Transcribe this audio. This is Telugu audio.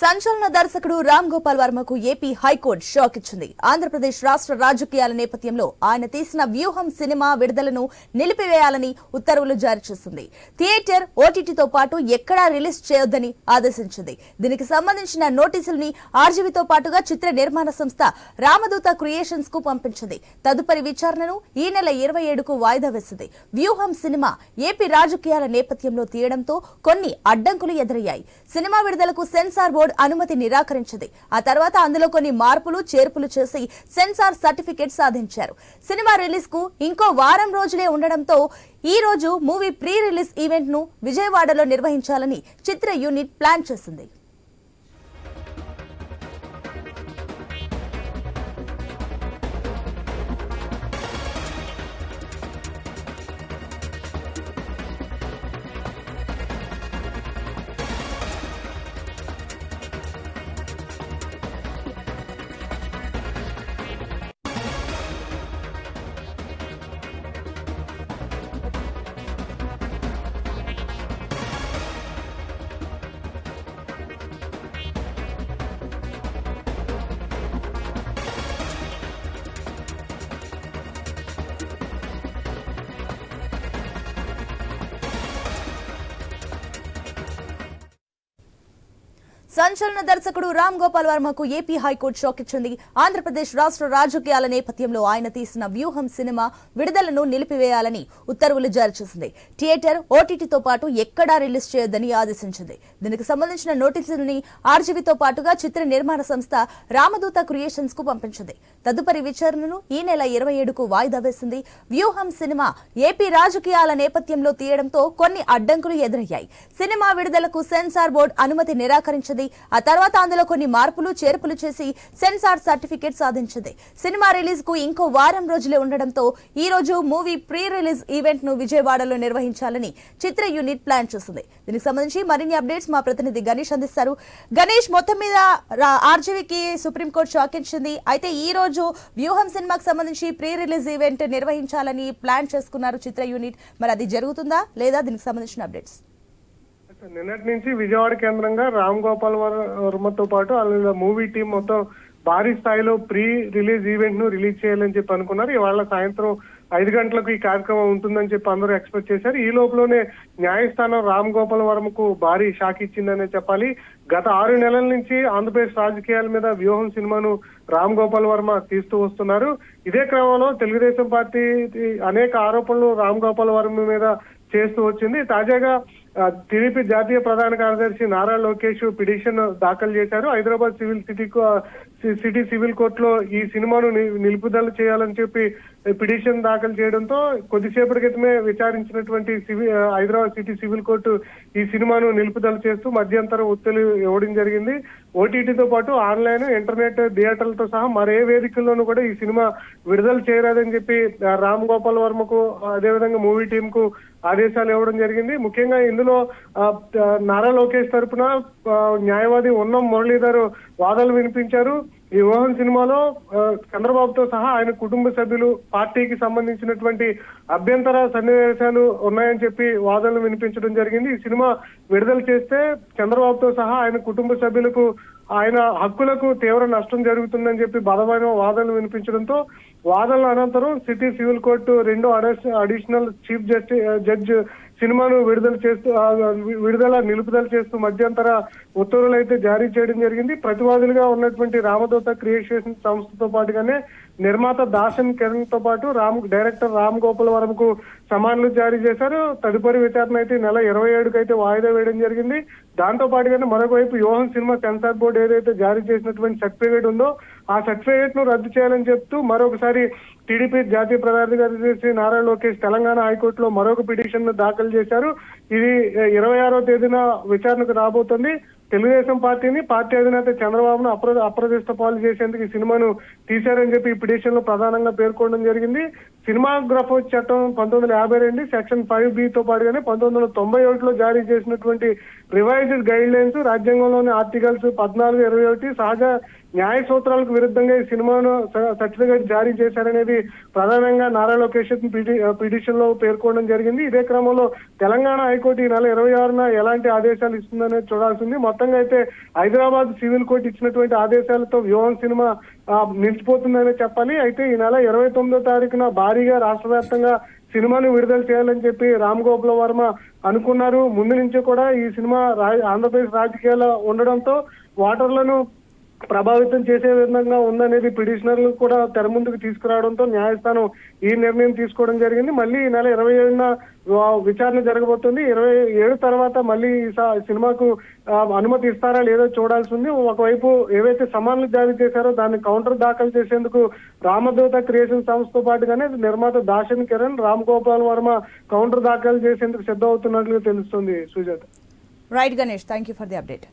సంచలన దర్శకుడు రామ్ గోపాల్ వర్మకు ఏపీ హైకోర్టు షాక్ ఇచ్చింది. ఆంధ్రప్రదేశ్ రాష్ట్ర రాజకీయాల నేపథ్యంలో ఆయన తీసిన వ్యూహం సినిమా విడుదలను నిలిపివేయాలని ఉత్తర్వులు జారీ చేసింది. థియేటర్ ఓటీటీతో పాటు ఎక్కడా రిలీజ్ చేయొద్దని ఆదేశించింది. దీనికి సంబంధించిన నోటీసుల్ని ఆర్జీవీతో పాటుగా చిత్ర నిర్మాణ సంస్థ రామదూత క్రియేషన్స్కు పంపించింది. తదుపరి విచారణను ఈ నెల ఇరవై ఏడుకు వాయిదా వేసింది. వ్యూహం సినిమా ఏపీ రాజకీయాల నేపథ్యంలో తీయడంతో కొన్ని అడ్డంకులు ఎదురయ్యాయి. సినిమా విడుదలకు సెన్సార్ బోర్డు అనుమతి నిరాకరించింది. ఆ తర్వాత అందులో కొన్ని మార్పులు చేర్పులు చేసి సెన్సార్ సర్టిఫికేట్ సాధించారు. సినిమా రిలీజ్కు ఇంకో వారం రోజులే ఉండడంతో ఈ రోజు మూవీ ప్రీ రిలీజ్ ఈవెంట్ను విజయవాడలో నిర్వహించాలని చిత్ర యూనిట్ ప్లాన్ చేసింది. సంచలన దర్శకుడు రామ్ గోపాల్ వర్మకు ఏపీ హైకోర్టు షాక్ ఇచ్చింది. ఆంధ్రప్రదేశ్ రాష్ట్ర రాజకీయాల నేపథ్యంలో ఆయన తీసిన వ్యూహం సినిమా విడుదలను నిలిపివేయాలని ఉత్తర్వులు జారీ చేసింది. థియేటర్ ఓటీటీతో పాటు ఎక్కడా రిలీజ్ చేయొద్దని ఆదేశించింది. దీనికి సంబంధించిన నోటీసులని ఆర్జీవీతో పాటుగా చిత్ర నిర్మాణ సంస్థ రామదూత క్రియేషన్స్కు పంపించింది. తదుపరి విచారణను ఈ నెల ఇరవై ఏడుకు వాయిదా వేసింది. వ్యూహం సినిమా ఏపీ రాజకీయాల నేపథ్యంలో తీయడంతో కొన్ని అడ్డంకులు ఎదురయ్యాయి. సినిమా విడుదలకు సెన్సార్ బోర్డు అనుమతి నిరాకరించింది. ఆ తర్వాత అందులో కొన్ని మార్పులు చేర్పులు చేసి సెన్సార్ సర్టిఫికేట్ సాధించింది. సినిమా రిలీజ్కు ఇంకో వారం రోజులే ఉండడంతో ఈ రోజు మూవీ ప్రీ రిలీజ్ ఈవెంట్ను విజయవాడలో నిర్వహించాలని చిత్ర యూనిట్ ప్లాన్ చేసింది. దీనికి సంబంధించి మరిన్ని అప్డేట్స్ మా ప్రతినిధి గణేష్ అందిస్తారు. గణేష్ మొత్తం మీద ఆర్జీవీకి సుప్రీంకోర్టు షాకించింది అయితే ఈ రోజు వ్యూహం సినిమాకి సంబంధించి ప్రీ రిలీజ్ ఈవెంట్ నిర్వహించాలని ప్లాన్ చేసుకున్నారు చిత్ర యూనిట్. మరి అది జరుగుతుందా లేదా? దీనికి సంబంధించిన అప్డేట్స్. నిన్నటి నుంచి విజయవాడ కేంద్రంగా రామ్ గోపాల్ వర్మతో పాటు వాళ్ళ మూవీ టీం మొత్తం భారీ స్థాయిలో ప్రీ రిలీజ్ ఈవెంట్ను రిలీజ్ చేయాలని చెప్పి అనుకున్నారు. ఇవాళ సాయంత్రం ఐదు గంటలకు ఈ కార్యక్రమం ఉంటుందని చెప్పి అందరూ ఎక్స్పెక్ట్ చేశారు. ఈ లోపలనే న్యాయస్థానం రామ్ గోపాల్ వర్మకు భారీ షాక్ ఇచ్చిందనే చెప్పాలి. గత ఆరు నెలల నుంచి ఆంధ్రప్రదేశ్ రాజకీయాల మీద వ్యూహం సినిమాను రామ్ గోపాల్ వర్మ తీస్తూ వస్తున్నారు. ఇదే క్రమంలో తెలుగుదేశం పార్టీ అనేక ఆరోపణలు రామ్ గోపాల్ వర్మ మీద చేస్తూ వచ్చింది. తాజాగా టీడీపీ జాతీయ ప్రధాన కార్యదర్శి నారా లోకేష్ పిటిషన్ దాఖలు చేశారు. హైదరాబాద్ సివిల్ సిటీ కో- సిటీ సివిల్ కోర్టులో ఈ సినిమాను నిలుపుదల చేయాలని చెప్పి పిటిషన్ దాఖలు చేయడంతో కొద్దిసేపటి క్రితమే విచారించినటువంటి సివి హైదరాబాద్ సిటీ సివిల్ కోర్టు ఈ సినిమాను నిలుపుదల చేస్తూ మధ్యంతరం ఉత్తర్వులు ఇవ్వడం జరిగింది. ఓటీటీతో పాటు ఆన్లైన్ ఇంటర్నెట్ థియేటర్లతో సహా మరే వేదికల్లోనూ కూడా ఈ సినిమా విడుదల చేయరాదని చెప్పి రామ్ గోపాల్ వర్మకు అదేవిధంగా మూవీ టీం కు ఆదేశాలు ఇవ్వడం జరిగింది. ముఖ్యంగా ఇందులో నారా లోకేష్ తరపున న్యాయవాది ఉన్నం మురళీధర్ వాదనలు వినిపించారు. ఈ మోహన్ సినిమాలో చంద్రబాబుతో సహా ఆయన కుటుంబ సభ్యులు పార్టీకి సంబంధించినటువంటి అభ్యంతర సన్నివేశాలు ఉన్నాయని చెప్పి వాదనలు వినిపించడం జరిగింది. ఈ సినిమా విడుదల చేస్తే చంద్రబాబుతో సహా ఆయన కుటుంబ సభ్యులకు ఆయన హక్కులకు తీవ్ర నష్టం జరుగుతుందని చెప్పి బలమైన వాదనలు వినిపించడంతో వాదనల అనంతరం సిటీ సివిల్ కోర్టు రెండో అడిషనల్ చీఫ్ జస్టిస్ జడ్జ్ సినిమాను విడుదల చేస్తూ విడుదల నిలుపుదల చేస్తూ మధ్యంతర ఉత్తర్వులు అయితే జారీ చేయడం జరిగింది. ప్రతివాదులుగా ఉన్నటువంటి రామదూత క్రియేషన్ సంస్థతో పాటుగానే నిర్మాత దాసన్ కిరణ్తో పాటు రామ్ డైరెక్టర్ రామ్ గోపాల్ వరంకు సమాన్లు జారీ చేశారు. తదుపరి విచారణ అయితే నెల ఇరవై ఏడుకి అయితే వాయిదా వేయడం జరిగింది. దాంతో పాటుగానే మరొకవైపు యోహన్ సినిమా సెన్సార్ బోర్డు ఏదైతే జారీ చేసినటువంటి సర్టిఫికేట్ ఉందో ఆ సర్టిఫికేట్ను రద్దు చేయాలని చెప్తూ మరొకసారి టీడీపీ జాతీయ ప్రధాన శ్రీ నారా లోకేష్ తెలంగాణ హైకోర్టులో మరొక పిటిషన్ను దాఖలు చేశారు. ఇది ఇరవై ఆరో తేదీన విచారణకు రాబోతుంది. తెలుగుదేశం పార్టీని పార్టీ అధినేత చంద్రబాబును అప్ర అప్రదిష్ట పాలు చేసేందుకు ఈ సినిమాను తీశారని చెప్పి ఈ పిటిషన్లో ప్రధానంగా పేర్కొనడం జరిగింది. సినిమాగ్రఫీ చట్టం పంతొమ్మిది వందల యాభై రెండు సెక్షన్ ఫైవ్ బి తో పాటుగానే పంతొమ్మిది వందల తొంభై ఒకటిలో జారీ చేసినటువంటి రివైజ్డ్ గైడ్ లైన్స్ రాజ్యాంగంలోని ఆర్టికల్స్ పద్నాలుగు ఇరవై ఒకటి సహజ న్యాయ సూత్రాలకు విరుద్ధంగా ఈ సినిమాను స- సర్టిఫికేట్ జారీ చేశారనేది ప్రధానంగా నారా లోకేష్ పిటి- పిటిషన్లో పేర్కొనడం జరిగింది. ఇదే క్రమంలో తెలంగాణ హైకోర్టు ఈ నెల ఇరవై ఆరున ఎలాంటి ఆదేశాలు ఇస్తుందనేది చూడాల్సింది. మొత్తంగా అయితే హైదరాబాద్ సివిల్ కోర్టు ఇచ్చినటువంటి ఆదేశాలతో వ్యూహం సినిమా నిలిచిపోతుందనే చెప్పాలి. అయితే ఈ నెల ఇరవై తొమ్మిదో తారీఖున భారీగా రాష్ట్ర వ్యాప్తంగా సినిమాను విడుదల చేయాలని చెప్పి రామ్ గోపాల వర్మ అనుకున్నారు. ముందు నుంచి కూడా ఈ సినిమా ఆంధ్రప్రదేశ్ రాజకీయాల్లో ఉండడంతో ఓటర్లను ప్రభావితం చేసే విధంగా ఉందనేది పిటిషనర్లు కూడా తెర ముందుకు తీసుకురావడంతో న్యాయస్థానం ఈ నిర్ణయం తీసుకోవడం జరిగింది. మళ్ళీ ఈ నెల ఇరవై ఏడున విచారణ జరగబోతుంది. ఇరవై ఏడు తర్వాత మళ్ళీ ఈ స- సినిమాకు అనుమతి ఇస్తారా లేదో చూడాల్సి ఉంది ఒకవైపు ఏవైతే సమాన్లు జారీ చేశారో దాన్ని కౌంటర్ దాఖలు చేసేందుకు రామదూత క్రియేషన్ సంస్థతో పాటుగానే నిర్మాత దాషన్ కిరణ్ రామ్ గోపాల్ వర్మ కౌంటర్ దాఖలు చేసేందుకు సిద్ధమవుతున్నట్లు తెలుస్తుంది. Sujatha. Right Ganesh thank you for the update